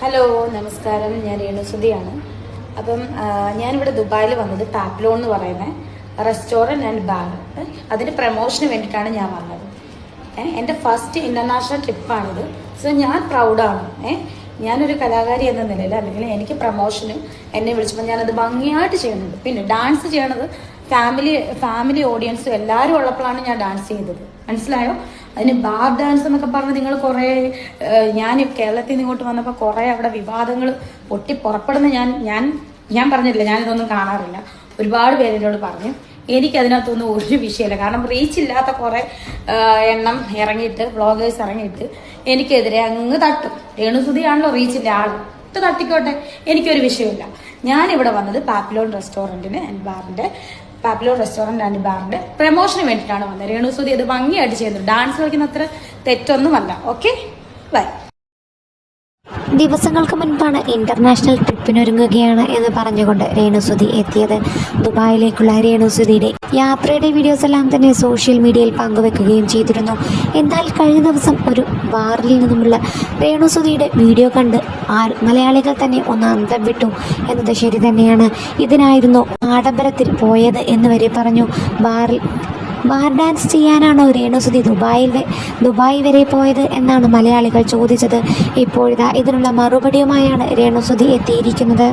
Hello നമസ്കാരം. ഞാൻ രേണുസുതിയാണ്. അപ്പം ഞാനിവിടെ ദുബായിൽ വന്നത് ടാപ്ലോ എന്ന് പറയുന്ന റെസ്റ്റോറന്റ് ആൻഡ് ബാർ അതിന്റെ പ്രമോഷന് വേണ്ടിയിട്ടാണ് ഞാൻ വന്നത്. എന്റെ ഫസ്റ്റ് ഇന്റർനാഷണൽ ട്രിപ്പാണിത് സോ ഞാൻ പ്രൗഡാണ് ഏഹ് ഞാനൊരു കലാകാരി എന്ന നിലയിൽ അല്ലെങ്കിൽ എനിക്ക് പ്രമോഷന് എന്നെ വിളിച്ചപ്പോൾ ഞാനത് ഭംഗിയായിട്ട് ചെയ്യുന്നുണ്ട്. പിന്നെ ഡാൻസ് ചെയ്യണത് ഫാമിലി ഫാമിലി ഓഡിയൻസും എല്ലാവരും ഉള്ളപ്പോഴാണ് ഞാൻ ഡാൻസ് ചെയ്തത്. മനസ്സിലായോ? അതിന് ബാർ ഡാൻസ് എന്നൊക്കെ പറഞ്ഞ് നിങ്ങൾ കുറേ ഞാൻ കേരളത്തിൽ നിന്ന് ഇങ്ങോട്ട് വന്നപ്പോൾ കുറേ അവിടെ വിവാദങ്ങൾ പൊട്ടി പുറപ്പെടുന്ന ഞാൻ ഞാൻ ഞാൻ പറഞ്ഞിട്ടില്ല ഞാനിതൊന്നും കാണാറില്ല. ഒരുപാട് പേര് എന്നോട് പറഞ്ഞു എനിക്ക് അതിനകത്തൊന്നും ഒരു വിഷയമില്ല. കാരണം റീച്ച് ഇല്ലാത്ത കുറേ എണ്ണം ഇറങ്ങിയിട്ട് ബ്ലോഗേഴ്സ് ഇറങ്ങിയിട്ട് എനിക്കെതിരെ അങ്ങ് തട്ടും. രേണുസുതിയാണല്ലോ റീച്ചില്ല ആൾ തട്ടിക്കോട്ടെ. എനിക്കൊരു വിഷയമില്ല. ഞാനിവിടെ വന്നത് പാപ്പിലോൺ റെസ്റ്റോറന്റിന് ആൻഡ് ബാറിന്റെ പാപ്പിലോൺ റെസ്റ്റോറന്റ് ആൻഡ് ബാറിന്റെ പ്രമോഷന് വേണ്ടിയിട്ടാണ് വന്നത്. രേണുസുതി അത് ഭംഗിയായിട്ട് ചെയ്യുന്നത് ഡാൻസ് കളിക്കുന്ന അത്ര തെറ്റൊന്നുമല്ല. ഓക്കെ ബൈ ദിവസങ്ങൾക്ക് മുൻപാണ് ഇന്റർനാഷണൽ ട്രിപ്പിനൊരുങ്ങുകയാണ് എന്ന് പറഞ്ഞുകൊണ്ട് രേണുസുതി എത്തിയത്. ദുബായിലേക്കുള്ള രേണുസുതിയുടെ യാത്രയുടെ വീഡിയോസ് എല്ലാം തന്നെ സോഷ്യൽ മീഡിയയിൽ പങ്കുവെക്കുകയും ചെയ്തിരുന്നു. എന്നാൽ കഴിഞ്ഞ ദിവസം ഒരു ബാറിൽ നിന്നുമുള്ള രേണുസുതിയുടെ വീഡിയോ കണ്ട് ആ മലയാളികൾ തന്നെ ഒന്ന് അന്തം വിട്ടു എന്നത് ശരി തന്നെയാണ്. ഇതിനായിരുന്നു ആഡംബരത്തിൽ പോയത് എന്ന് വരെ പറഞ്ഞു. ബാറിൽ ബാർ ഡാൻസ് ചെയ്യാനാണോ രേണുസുതി ദുബായിൽ ദുബായ് വരെ പോയത് എന്നാണ് മലയാളികൾ ചോദിച്ചത്. ഇപ്പോഴിതാ ഇതിനുള്ള മറുപടിയുമായാണ് രേണുസുതി എത്തിയിരിക്കുന്നത്.